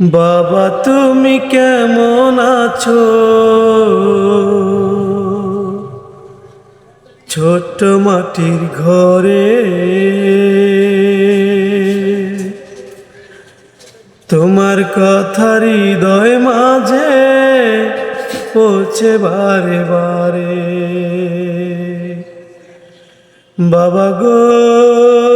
বাবা, তুমি কেমন আছো? ছোট্ট মাটির ঘরে। তোমার কথা হৃদয় মাঝে পৌঁছে বারে বারে। বাবা গো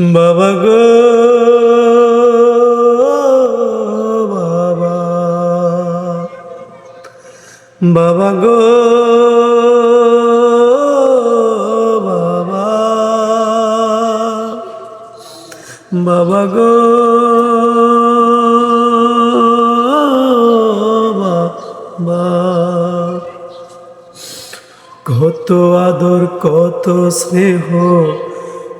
বাবা গো বাবা। বাবা গো বাবা। বাবা গো কত আদর কত স্নেহ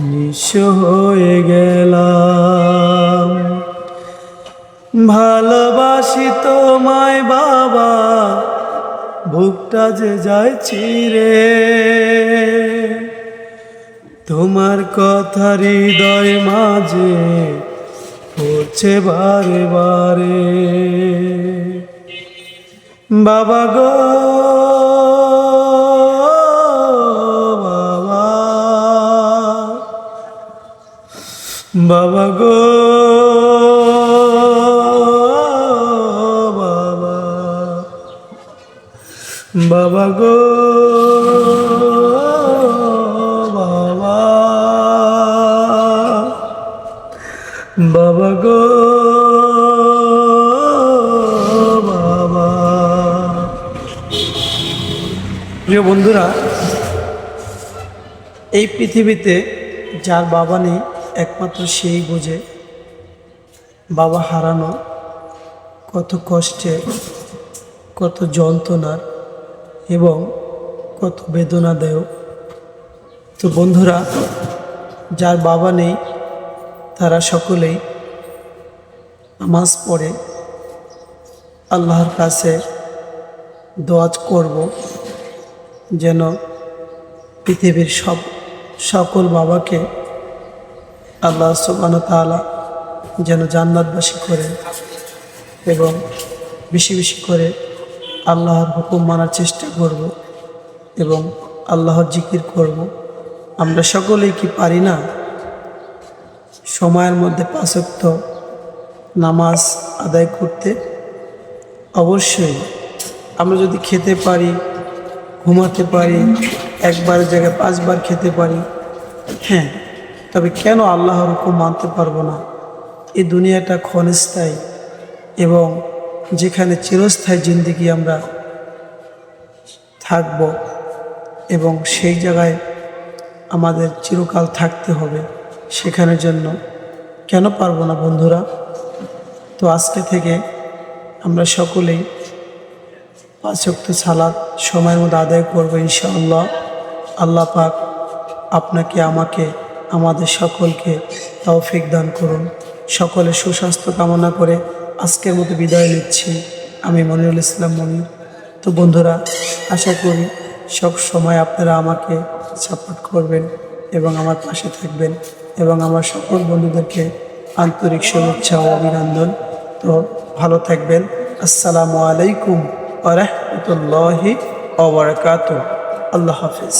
নিঃস্ব হয়ে গেলাম। ভালোবাসি তোমায় বাবা, বুকটা যে যায় চিরে। তোমার কথা হৃদয় মাঝে পড়ছে বারে বারে। বাবা গো বাবা গো, বাবা। বাবা গো, বাবা। বাবা গো, বাবা। প্রিয় বন্ধুরা, এই পৃথিবীতে যার বাবা নেই একমাত্র সেই বোঝে, বাবা হারানো, কত কষ্টের কত যন্ত্রণার এবং কত বেদনাদায়ক। তো বন্ধুরা, যার বাবা নেই, তারা সকলেই নামাজ পড়ে। আল্লাহর কাছে দোয়াজ করব যেন পৃথিবীর সব সকল বাবাকে আল্লাহ সুবান তালা যেন জান্নাতবাসী করেন এবং বেশি বেশি করে আল্লাহর হুকুম মানার চেষ্টা করব এবং আল্লাহর জিকির করব। আমরা সকলেই কি পারি না? সময়ের মধ্যে পাঁচক্ত নামাজ আদায় করতে অবশ্যই আমরা যদি খেতে পারি, ঘুমাতে পারি, একবার জায়গায় পাঁচবার খেতে পারি হ্যাঁ তবে কেন আল্লাহর হুকুম মানতে পারব না? এই দুনিয়াটা ক্ষণস্থায়ী এবং যেখানে চিরস্থায়ী জিন্দিগি আমরা থাকব এবং সেই জায়গায় আমাদের চিরকাল থাকতে হবে সেখানের জন্য কেন পারব না বন্ধুরা? তো আজকে থেকে আমরা সকলেই পাঁচক্ত সালাদ সময়ের মধ্যে আদায় করব ইনশাআল্লাহ। আল্লাহ পাক আপনাকে, আমাকে আমাদের সকলকে তৌফিক দান করুন। সকলে সুস্বাস্থ্য কামনা করে আজকের মতো বিদায় নিচ্ছি। আমি মনিরুল ইসলাম মনির। তো বন্ধুরা, আশা করি সব সময় আপনারা আমাকে সাপোর্ট করবেন এবং আমার পাশে থাকবেন এবং আমার সকল বন্ধুদেরকে আন্তরিক শুভেচ্ছা ও অভিনন্দন। তো ভালো থাকবেন। আসসালামু আলাইকুম আ রহমতুল্লাহি আল্লাহ হাফিজ।